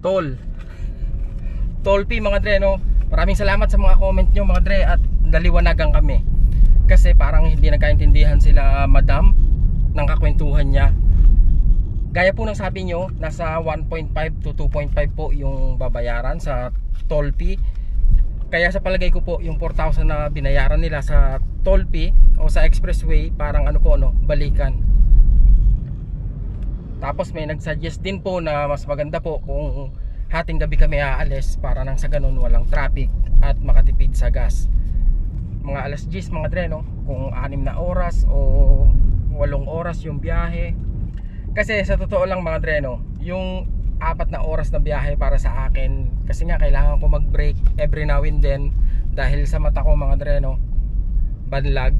Tol. Tolpi mga dre no. Maraming salamat sa mga comment nyo mga dre at daliwanagan kami. Kasi parang hindi nagkaintindihan sila madam ng kakwentuhan niya. Gaya po ng sabi nyo, nasa 1.5 to 2.5 po yung babayaran sa toll fee. Kaya sa palagay ko po, yung 4,000 na binayaran nila sa toll fee o sa expressway, parang ano po, no, balikan. Tapos may nagsuggest din po na mas maganda po kung hating gabi kami aalis para nang sa ganun walang traffic at makatipid sa gas. Mga alas 10 mga dre no, kung 6 na oras o 8 oras yung biyahe. Kasi sa totoo lang mga dre no, yung apat na oras na biyahe para sa akin kasi nga kailangan ko mag-break every now and then dahil sa mata ko mga dre no, banlag.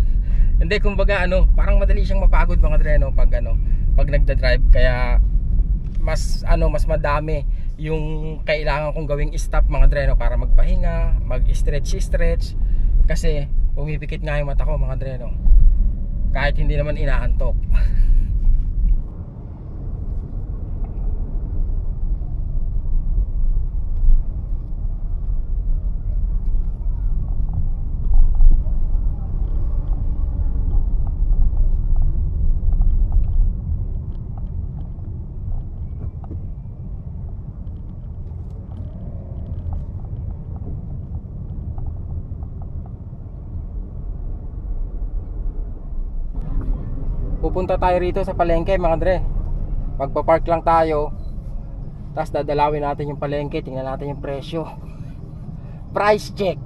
Hindi kumbaga ano, parang madali siyang mapagod mga dre no pag ano, pag nagda-drive kaya mas ano mas madami yung kailangan kong gawing stop mga dreno para magpahinga, mag-stretch stretch kasi pumipikit nga yung mata ko mga dreno. Kahit hindi naman inaantok pupunta tayo rito sa palengke mga dre magpa-park lang tayo. Tapos dadalawin natin yung palengke tingnan natin yung presyo. Price check.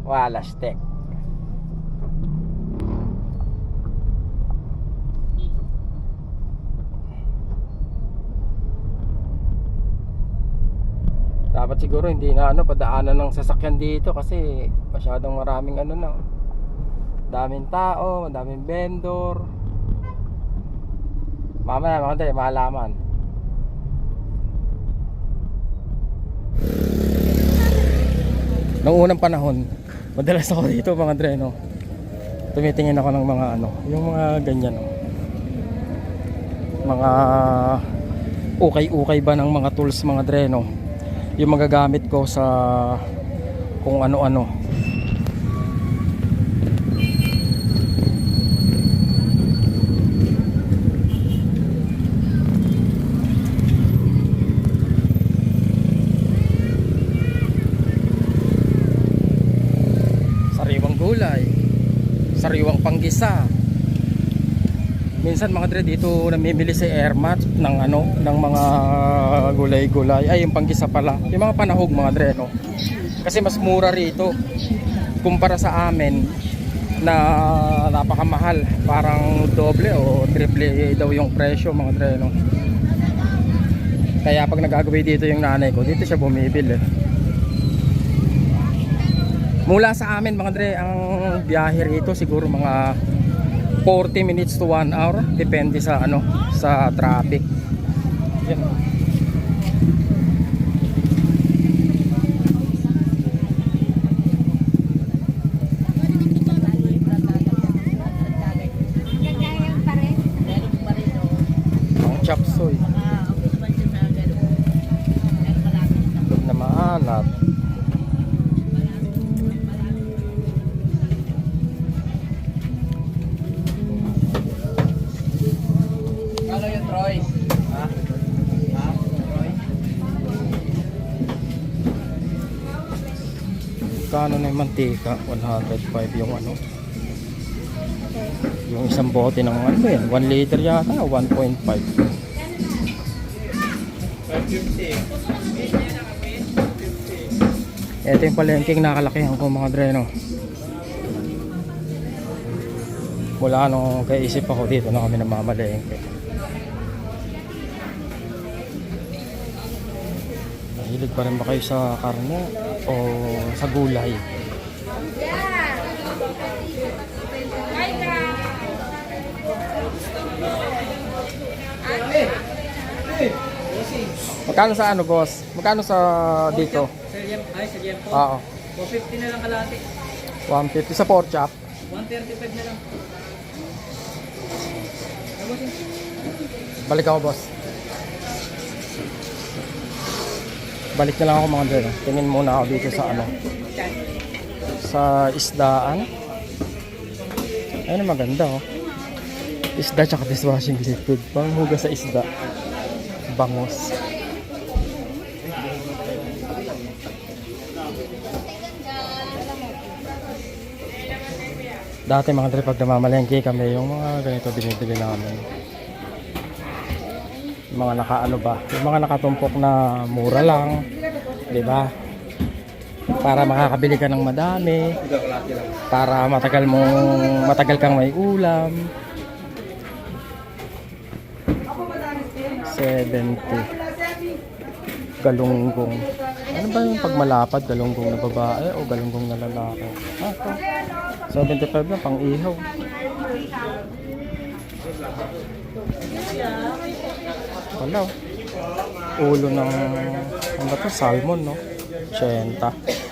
Wala stek dapat siguro hindi na ano padaanan ng sasakyan dito kasi masyadong maraming ano na daming tao, daming vendor Mamaya mga tayo, malaman. Noong unang panahon, madalas ako dito mga dre, no? Tumitingin ako ng mga ano, yung mga ganyan, no? Mga ukay-ukay ba ng mga tools mga dre, no? Yung magagamit ko sa kung ano-ano. sariwang gulay sariwang panggisa. Minsan mga dre dito namimili si Airmat ng ano ng mga gulay-gulay. Ay yung panggisa pala. Yung mga panahog mga dre no? Kasi mas mura rito kumpara sa amin na napakamahal. Parang doble o triple daw yung presyo mga dre no? Kaya pag nagagawin dito yung nanay ko dito siya bumibili Mula sa amin mga dre, ang biyahe rito siguro mga 40 minutes to 1 hour depende sa ano sa traffic. Yan. Yung mantika? 105 yung ano. Yung isang bote ng ano yan? 1 liter yata, 1.5. 550. Ito yung palengking nakalakihan ko mga dreno. Mula nung kaisip ako dito na kami namamalengke. Mahilig pa rin ba kayo sa karne o sa gulay? Magkano sa ano boss? Magkano sa dito? Sir Jem, ay Sir Jem po. Oo. 250 na lang kalahati. 150 sa pork chop. 135 na lang. Balik ako boss. Balik na lang ako mga dre. Tingin muna ako dito sa ano. Sa isdaan. Ayun maganda oh. Isda tsaka dishwashing liquid. Pang hugas sa isda. Bangos. Dati mga dre pag namamalengke kami yung mga ganito binibili namin. Yung mga nakaano ba? Yung mga nakatumpok na mura lang, ba? Para makakabili ka ng madami, para matagal mong matagal kang may ulam. 70 galunggong. Ano ba yung pagmalapad? Galunggong na babae o galunggong na lalaki? Ah, ito. 75 na pang ihaw. Wala. Ulo ng ano to? Salmon, no? 80.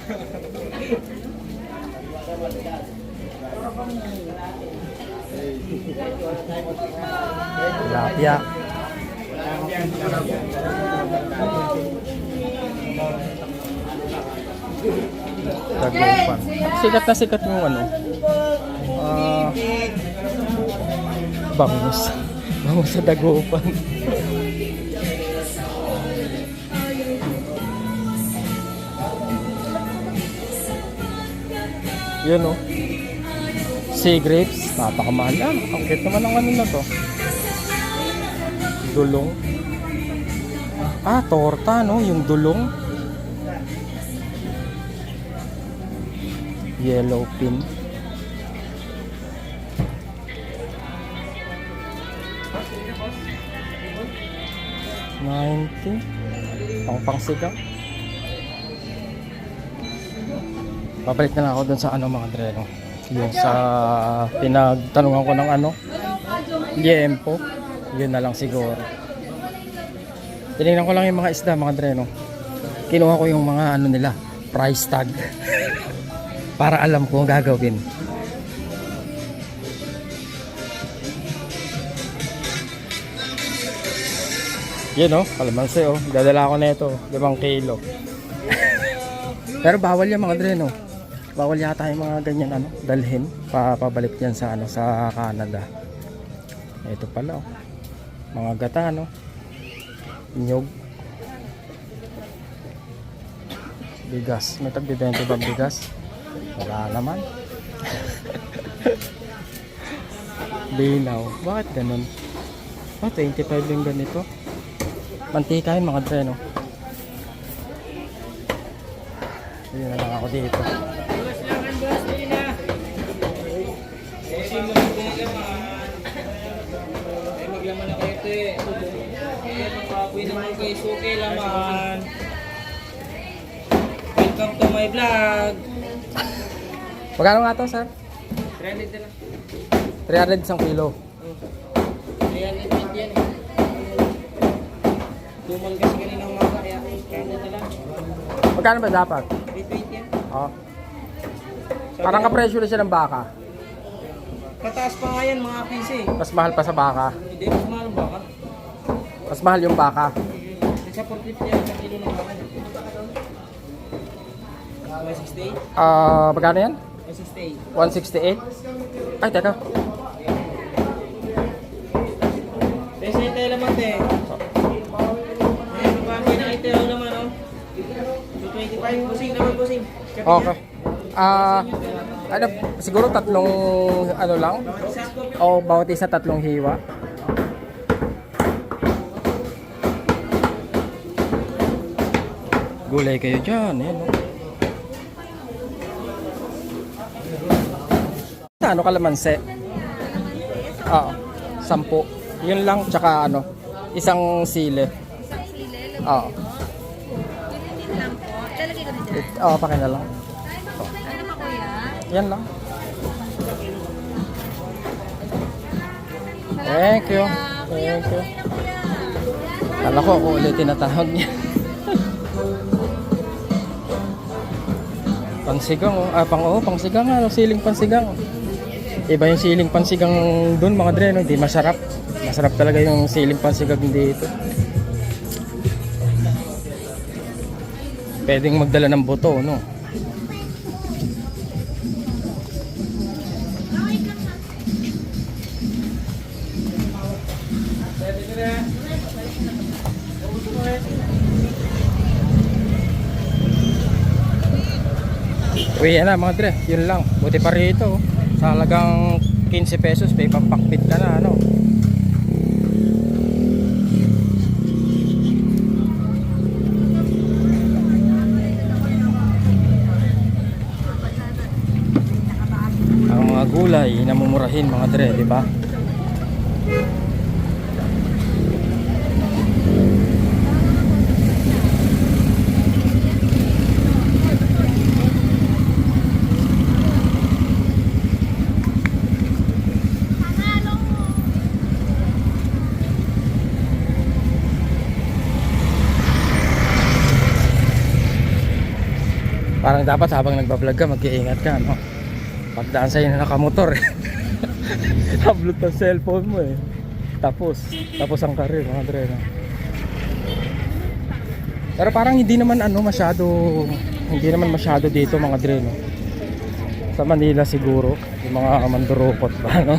Tilapia. Dagupan. Sikat na sikat yung ano. Ah, bangus. Bangus sa dagupan. Yun oh. Sea grapes, napakamahal yan. Ang cute naman ng ano to. Dulong. Ah, torta no, yung dulong. Yellow pin. Ninety. Pang pangsigang. Babalik na lang ako dun sa ano mga dre, no? Yung sa pinagtanungan ko ng ano, liempo. Yun na lang siguro. Tinignan ko lang yung mga isda mga dre, no? Kinuha ko yung mga ano nila, price tag. Para alam ko ang gagawin. Yan oh, kalamansi oh. Dadala ko na ito, 5 kilo. Pero bawal yan mga dre, no? Bawal yata yung mga ganyan ano, dalhin. Pa pabalik yan sa ano sa Canada. Ito pala oh. Mga gata no. Nyog. Bigas. May tagbibenta ba bigas? Wala naman. Linaw. Bakit ganun? Oh, 25 yung ganito. Mantika yun mga dre, no? Hindi na lang ako dito. Makakuwi naman kayo, suke laman. Welcome to my vlog. Magkano nga to, sir? 300 na lang. 300 isang kilo. Ayan, ito yan eh. Tumal kasi kanina umaga, kaya 300 na lang. Magkano ba dapat? 320 yan. Oh. Parang kapresyo na siya ng baka. Pataas pa nga yan, mga PC. Mas mahal pa sa baka. Hindi, mas mahal ba ka? Mas mahal yung baka. Sa 450 yan, sa kilo ng baka. May 68? Ah, magkano yan? May 68. 168? Ay, teka. Pesa yung tayo laman, te. Ayan, babae na ito yung laman, oh. 225, busing naman, busing. Okay. Ah, ano, siguro tatlong ano lang? O bawat isa tatlong hiwa. Gulay kayo dyan, yan o. Ano kalamansi? Oo, sampu. Yun lang, tsaka ano, isang sile. Isang sile, Oo, din lang po. Lalagay ko na dyan. oo, pakin na lang. Ano ba kuya? Yan lang. Thank you. Thank you. Kala ko ako ulit tinatawag niya. Pansigang oh. Ah, pang oh, pangsigang ano, siling pansigang. Iba yung siling pansigang doon mga dre, no? Hindi masarap. Masarap talaga yung siling pansigang dito. pwedeng magdala ng buto, no? Uwi na mga dre, yun lang. Buti pa rito. oh. Sa halagang 15 pesos, may pampakpit ka na, ano? Ang mga gulay, namumurahin mga dre, di ba? Parang dapat habang nagbablog ka, mag-iingat ka, no? Pagdaan sa'yo na nakamotor, eh. Tablot ng cellphone mo, eh. Tapos, tapos ang karir, mga dre, no? Pero parang hindi naman ano masyado, hindi naman masyado dito mga dre, no? Sa Manila siguro, yung mga mandurukot ba, no?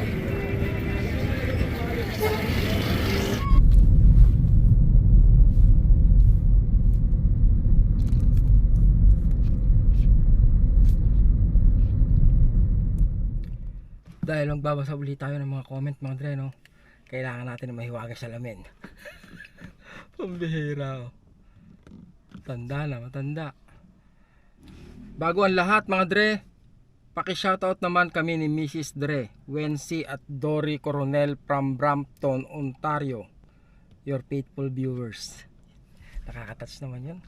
Dahil magbabasa ulit tayo ng mga comment mga dre, no? Kailangan natin na mahiwaga sa lamin. Pambihira. oh. Tanda na, matanda. Bago ang lahat mga dre, paki-shoutout naman kami ni Mrs. Dre, Wency at Dory Coronel from Brampton, Ontario. Your faithful viewers. Nakaka-touch naman yun.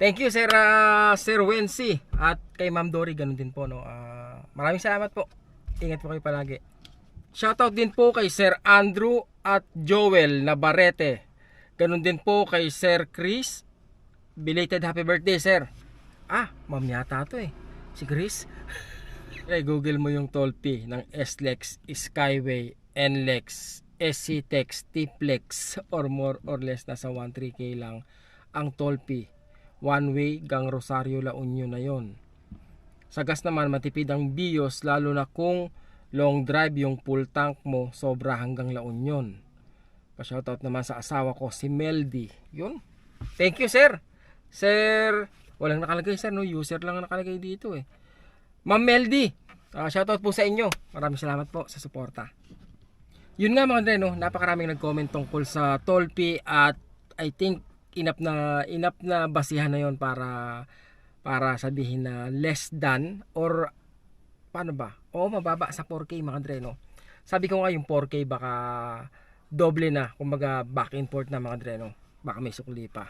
Thank you Sir ah, Sir Wency at kay Ma'am Dory ganun din po no. Ah, maraming salamat po. Ingat po kayo palagi. Shoutout din po kay Sir Andrew at Joel Navarrete. Ganun din po kay Sir Chris. Belated happy birthday, sir. Ah, ma'am yata to eh. Si Chris. eh, Google mo yung fee ng SLEX, Skyway, NLEX, SCTEX, TPLEX or more or less nasa 1-3K lang ang fee. One way gang Rosario La Union na yon. Sa gas naman matipid ang BIOS lalo na kung long drive yung full tank mo sobra hanggang La Union. Pa-shoutout naman sa asawa ko si Meldy. Yun. Thank you sir. Sir, walang nakalagay sir no, user lang ang nakalagay dito eh. Ma'am Meldy, ah, shoutout po sa inyo. Maraming salamat po sa suporta. Yun nga mga dre, no, napakaraming nag-comment tungkol sa toll fee at I think enough na enough na basihan na yon para para sabihin na less than or paano ba? Oo, mababa sa 4K mga dre, no. Sabi ko nga yung 4K baka doble na, kumbaga back and forth na mga dre, no. Baka may sukli pa.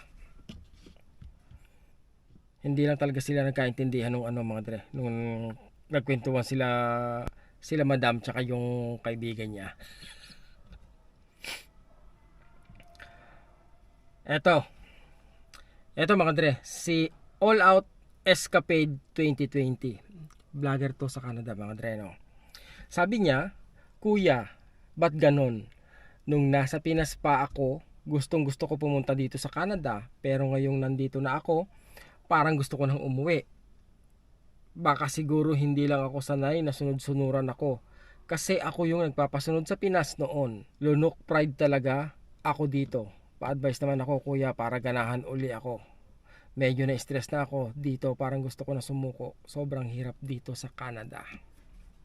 Hindi lang talaga sila nagkaintindihan nung ano mga dre, nung nagkwentuhan sila sila madam tsaka yung kaibigan niya. Eto. Eto mga dre, si All Out Escapade 2020. Vlogger to sa Canada mga dre, no. Sabi niya, Kuya, ba't ganon? Nung nasa Pinas pa ako, gustong gusto ko pumunta dito sa Canada, pero ngayong nandito na ako, parang gusto ko nang umuwi. Baka siguro hindi lang ako sanay na sunod-sunuran ako. Kasi ako yung nagpapasunod sa Pinas noon. Lunok pride talaga ako dito. Pa-advise naman ako kuya para ganahan uli ako. Medyo na-stress na ako dito. Parang gusto ko na sumuko. Sobrang hirap dito sa Canada.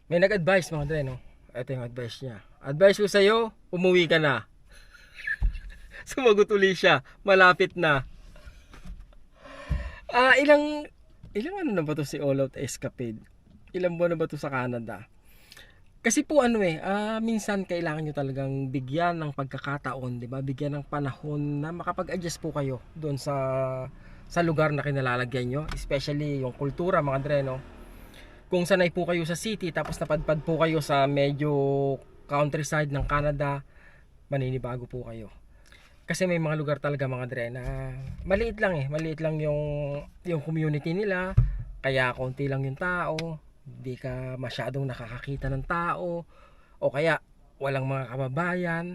May nag-advise mga dre, no? Ito yung advice niya. Advice ko sa'yo, umuwi ka na. Sumagot uli siya. Malapit na. Ah, ilang ilang ano na ba to si All Out Escapade? Ilang buwan na ba to sa Canada? Kasi po ano eh, ah, minsan kailangan nyo talagang bigyan ng pagkakataon, 'di ba? Bigyan ng panahon na makapag-adjust po kayo doon sa sa lugar na kinalalagyan nyo, especially yung kultura mga dre, no? Kung sanay po kayo sa city tapos napadpad po kayo sa medyo countryside ng Canada, maninibago po kayo. Kasi may mga lugar talaga mga dre na maliit lang eh, maliit lang yung yung community nila, kaya konti lang yung tao, hindi ka masyadong nakakakita ng tao o kaya walang mga kababayan.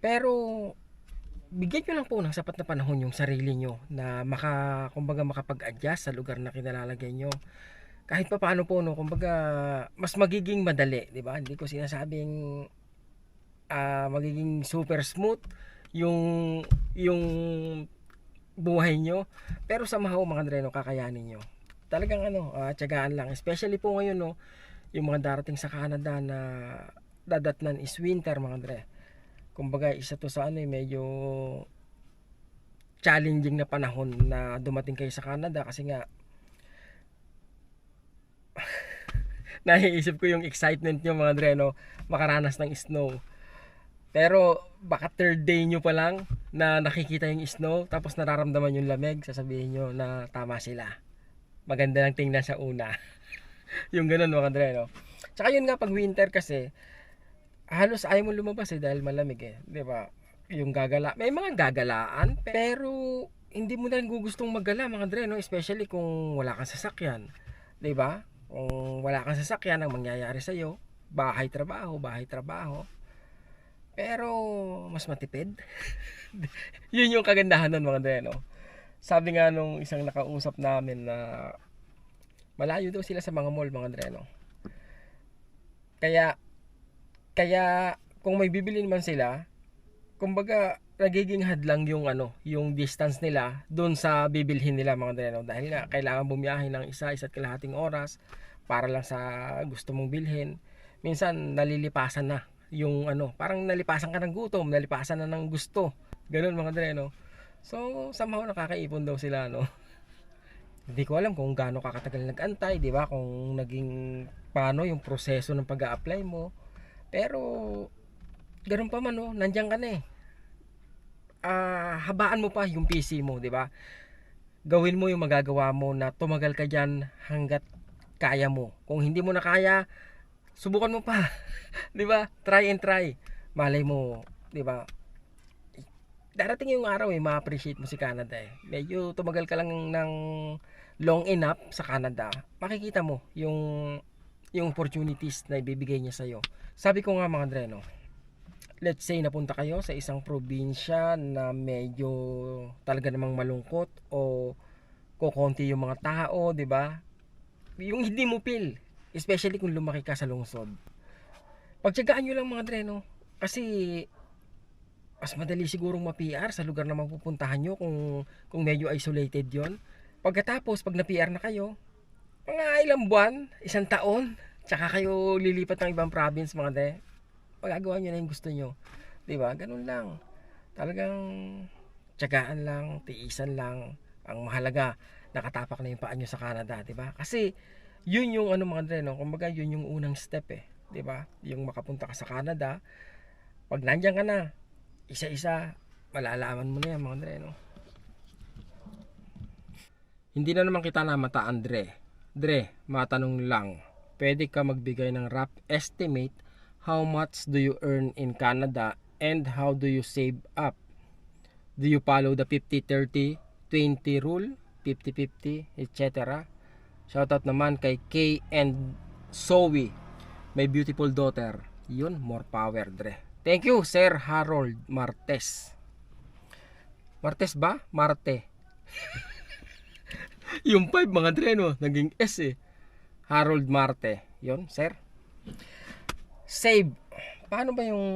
Pero bigyan nyo lang po ng sapat na panahon yung sarili nyo na maka, kumbaga makapag-adjust sa lugar na kinalalagay nyo. Kahit pa paano po, no, kumbaga, mas magiging madali, di ba? Hindi ko sinasabing ah, magiging super smooth yung yung buhay nyo. Pero somehow mga dreno kakayanin nyo. Talagang ano, ah, tiyagaan lang. Especially po ngayon no, yung mga darating sa Canada na dadatnan is winter mga dre. Kumbaga isa to sa ano eh, medyo challenging na panahon na dumating kayo sa Canada kasi nga naiisip ko yung excitement nyo mga dre no, makaranas ng snow. Pero baka third day nyo pa lang na nakikita yung snow tapos nararamdaman yung lamig, sasabihin nyo na tama sila. Maganda lang tingnan sa una. yung ganun mga Andre, no? Tsaka yun nga pag winter kasi halos ayaw mo lumabas eh dahil malamig eh, 'di ba? Yung gagala, may mga gagalaan pero hindi mo na rin gustong maggala mga Andre, no? Especially kung wala kang sasakyan, 'di ba? Kung wala kang sasakyan, ang mangyayari sa iyo, bahay trabaho, bahay trabaho. Pero mas matipid. Yun yung kagandahan nun mga Andre, no? Sabi nga nung isang nakausap namin na malayo daw sila sa mga mall mga Andre, no? Kaya kaya kung may bibili man sila, kumbaga nagiging hadlang yung ano, yung distance nila doon sa bibilhin nila mga Andre, no? Dahil nga kailangan bumiyahe ng isa, isa't kalahating oras para lang sa gusto mong bilhin. Minsan nalilipasan na yung ano, parang nalipasan ka ng gutom, nalipasan na ng gusto. Ganun mga dre, no? So, somehow nakakaipon daw sila, no? Hindi ko alam kung gaano kakatagal nag-antay, di ba? Kung naging paano yung proseso ng pag apply mo. Pero, ganun pa man, no? Nandiyan ka na eh. Ah, habaan mo pa yung PC mo, di ba? Gawin mo yung magagawa mo na tumagal ka dyan hanggat kaya mo. Kung hindi mo na kaya, subukan mo pa. 'Di ba? Try and try. Malay mo, 'di ba? Darating yung araw eh, ma-appreciate mo si Canada eh. Medyo tumagal ka lang ng long enough sa Canada, makikita mo yung yung opportunities na ibibigay niya sa iyo. Sabi ko nga mga Dreno, let's say napunta kayo sa isang probinsya na medyo talaga namang malungkot o kukonti yung mga tao, 'di ba? Yung hindi mo feel, especially kung lumaki ka sa lungsod. Pagtyagaan nyo lang mga dreno, kasi mas madali sigurong ma-PR sa lugar na mapupuntahan nyo kung, kung medyo isolated yon. Pagkatapos, pag na-PR na kayo, mga ilang buwan, isang taon, tsaka kayo lilipat ng ibang province mga dre, magagawa nyo na yung gusto nyo. ba Ganun lang. Talagang tyagaan lang, tiisan lang. Ang mahalaga, nakatapak na yung paa nyo sa Canada, ba? Kasi yun yung ano mga dre, no? Kumbaga yun yung unang step eh, ba? Yung makapunta ka sa Canada, pag nandiyan ka na, isa-isa malalaman mo na yan mga dre, no? Hindi na naman kita namataan, Dre. Dre, matanong lang. Pwede ka magbigay ng rough estimate how much do you earn in Canada and how do you save up? Do you follow the 50-30, 20 rule, 50-50, etc.? Shoutout naman kay K and Zoe, my beautiful daughter. Yun, more power, Dre. Thank you, Sir Harold Martes. Martes ba? Marte. yung 5 mga Dre, no? Naging S eh. Harold Marte. Yun, sir. Save. Paano ba yung...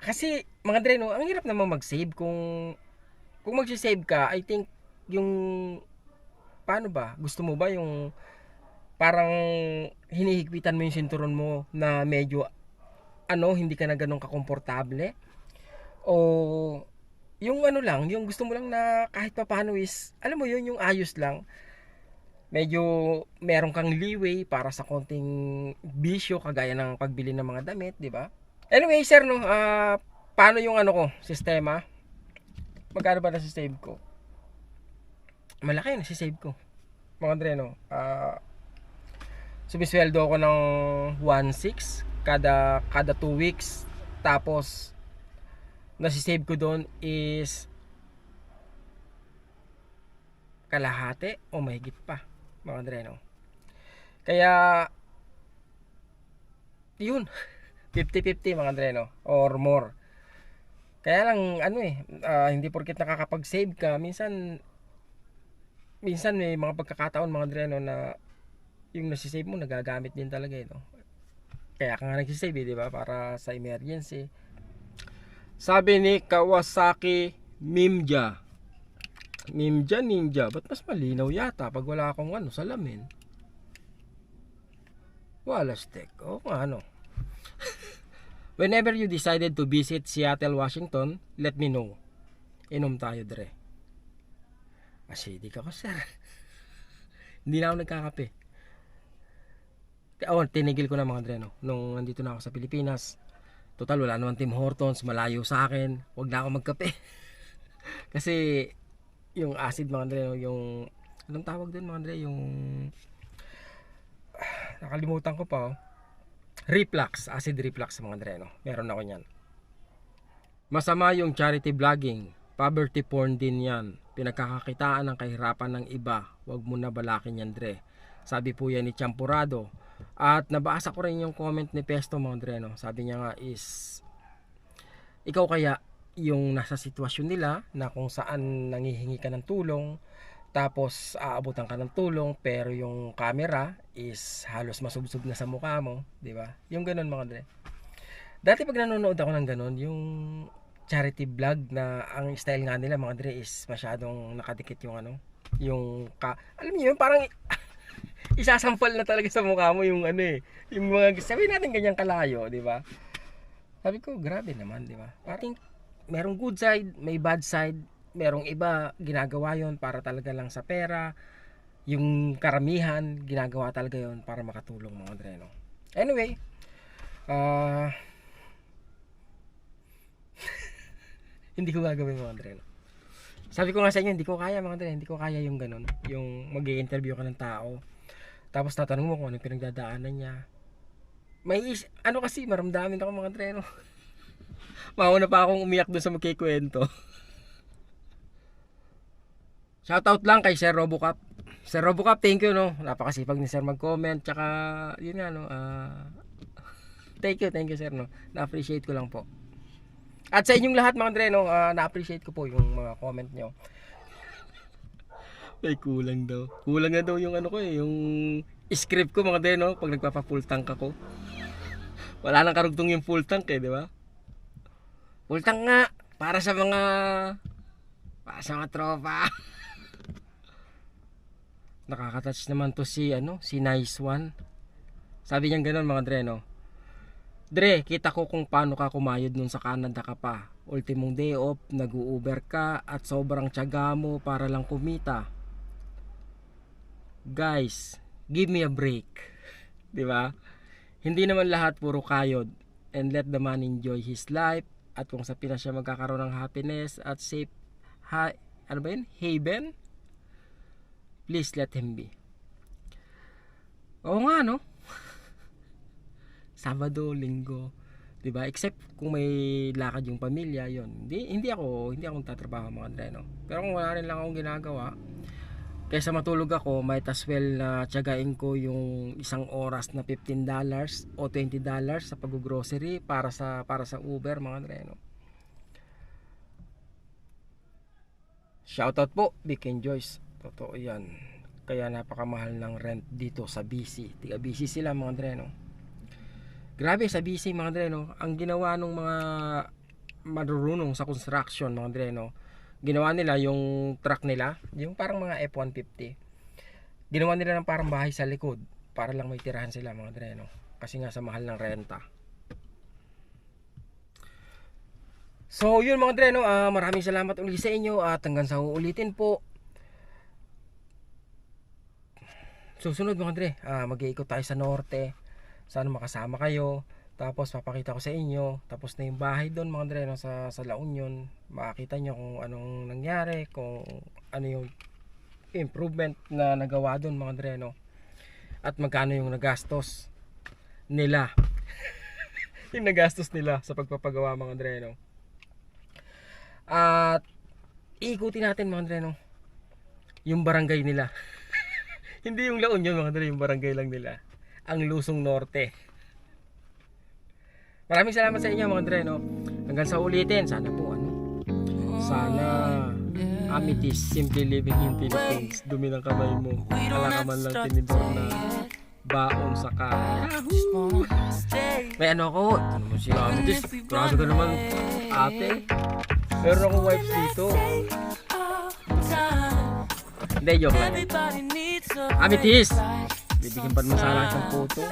Kasi, mga Dre, no? Ang hirap naman mag-save kung... Kung mag-save ka, I think yung paano ba? Gusto mo ba yung parang hinihigpitan mo yung sinturon mo na medyo ano, hindi ka na ganun kakomportable? O yung ano lang, yung gusto mo lang na kahit pa paano is, alam mo yun, yung ayos lang. Medyo meron kang leeway para sa konting bisyo kagaya ng pagbili ng mga damit, di ba? Anyway, sir, no, ah, paano yung ano ko, sistema? Magkano ba na save ko? malaki na si save ko mga dre no ah sumisweldo ako ng 1.6 kada kada 2 weeks tapos nasisave ko doon is kalahati o mahigit pa mga dre no kaya yun 50-50 mga dre no or more Kaya lang ano eh, ah, hindi porket nakakapag-save ka, minsan minsan may mga pagkakataon mga Dre no, na yung nasisave mo nagagamit din talaga ito. Kaya ka nga nagsisave eh, di ba? Para sa emergency. Sabi ni Kawasaki Mimja. Mimja Ninja. Ba't mas malinaw yata pag wala akong ano, salamin? Wala stick. O nga ano. Whenever you decided to visit Seattle, Washington, let me know. Inom tayo, Dre. Acidic ako, sir. Hindi na ako nagkakape. Oh, tinigil ko na mga Dre, no? Nung nandito na ako sa Pilipinas. Total, wala naman Tim Hortons, malayo sa akin. Huwag na ako magkape. Kasi, yung acid mga Dre, no? yung... Anong tawag doon mga Dre? Yung... Nakalimutan ko pa, oh. Reflux, acid reflux mga Dre, no? Meron ako niyan. Masama yung charity vlogging. Poverty porn din yan. Pinagkakakitaan ng kahirapan ng iba. Huwag mo na balakin yan, Dre. Sabi po yan ni Champurado. At nabasa ko rin yung comment ni Pesto mga Dre, no? Sabi niya nga is, ikaw kaya yung nasa sitwasyon nila na kung saan nangihingi ka ng tulong, tapos aabutan ka ng tulong pero yung camera is halos masubsob na sa mukha mo, di ba? Yung ganun mga Dre. Dati pag nanonood ako ng ganun, yung charity vlog na ang style nga nila mga Dre is masyadong nakadikit yung ano, yung ka, alam niyo yun, parang isasampal na talaga sa mukha mo yung ano eh, yung mga, sabihin natin ganyang kalayo, di ba? Sabi ko, grabe naman, di ba? Parang merong good side, may bad side, merong iba ginagawa yon para talaga lang sa pera, yung karamihan ginagawa talaga yon para makatulong mga Dre, no? Anyway, ah hindi ko gagawin mga Dre, no? Sabi ko nga sa inyo, hindi ko kaya mga Dre, hindi ko kaya yung ganun, yung mag interview ka ng tao, tapos tatanong mo kung ano yung pinagdadaanan niya. May is, ano kasi, maramdamin ako mga Dre, no? Mauna pa akong umiyak doon sa magkikwento. Shoutout lang kay Sir Robocop. Sir Robocop, thank you no. Napakasipag ni Sir mag-comment tsaka yun nga no. ah, thank you, thank you Sir no. Na-appreciate ko lang po. At sa inyong lahat mga Dre no, ah, na-appreciate ko po yung mga comment nyo. May kulang daw. Kulang na daw yung ano ko eh, yung script ko mga Dre no, pag nagpapa-full tank ako. Wala nang karugtong yung full tank eh, di ba? Full tank nga para sa mga para sa mga tropa. Nakaka-touch naman to si ano, si Nice One. Sabi niya ganoon mga Dre no. Dre, kita ko kung paano ka kumayod nun sa Canada ka pa. Ultimong day off, nag-u-uber ka at sobrang tiyaga mo para lang kumita. Guys, give me a break. 'Di ba? Hindi naman lahat puro kayod and let the man enjoy his life at kung sa Pinas siya magkakaroon ng happiness at safe ha, ano ba yun? Haven? Please let him be. Oo nga no. Sabado, Linggo, 'di ba? Except kung may lakad yung pamilya, 'yon. Hindi hindi ako, hindi ako tatrabaho mga Dre. Pero kung wala rin lang akong ginagawa, kaysa matulog ako, might as well na tiyagain ko yung isang oras na $15 o $20 sa pag-grocery para sa para sa Uber mga Dre, no. Shoutout po, Vic Joyce. Totoo yan. Kaya napakamahal ng rent dito sa BC. Tiga BC sila mga Dre, no. Grabe sa BC mga Dre, no. Ang ginawa ng mga marurunong sa construction mga Dre, no. Ginawa nila yung truck nila, yung parang mga F-150. Ginawa nila ng parang bahay sa likod para lang may tirahan sila mga Dre, no. Kasi nga sa mahal ng renta. So yun mga Dre, no, ah, maraming salamat ulit sa inyo at hanggang sa uulitin po. Susunod mga Dre, ah, mag-iikot tayo sa norte. Sana makasama kayo. Tapos papakita ko sa inyo. Tapos na yung bahay doon mga Dre, no, sa, sa La Union. Makakita nyo kung anong nangyari, kung ano yung improvement na nagawa doon mga Dre, no. At magkano yung nagastos nila. yung nagastos nila sa pagpapagawa mga Dre, no. At iikutin natin mga Dre, no. Yung barangay nila. Hindi yung La Union mga Dre, yung barangay lang nila. Ang Lusong Norte. Maraming salamat sa inyo mga Dre, no. Hanggang sa ulitin, sana po Sana Amethyst, Simply Living in Philippines. Dumi ng kamay mo. Wala ka man lang tinidor na baon sa ka. May ano ako, ano mo si Amethyst? Grabe ka naman, ate. Meron akong wipes dito. Hindi, joke lang. Amethyst! Bibigyan pa naman sana ng photo.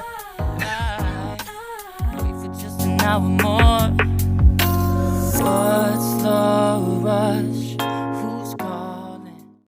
Hour more. What's the rush?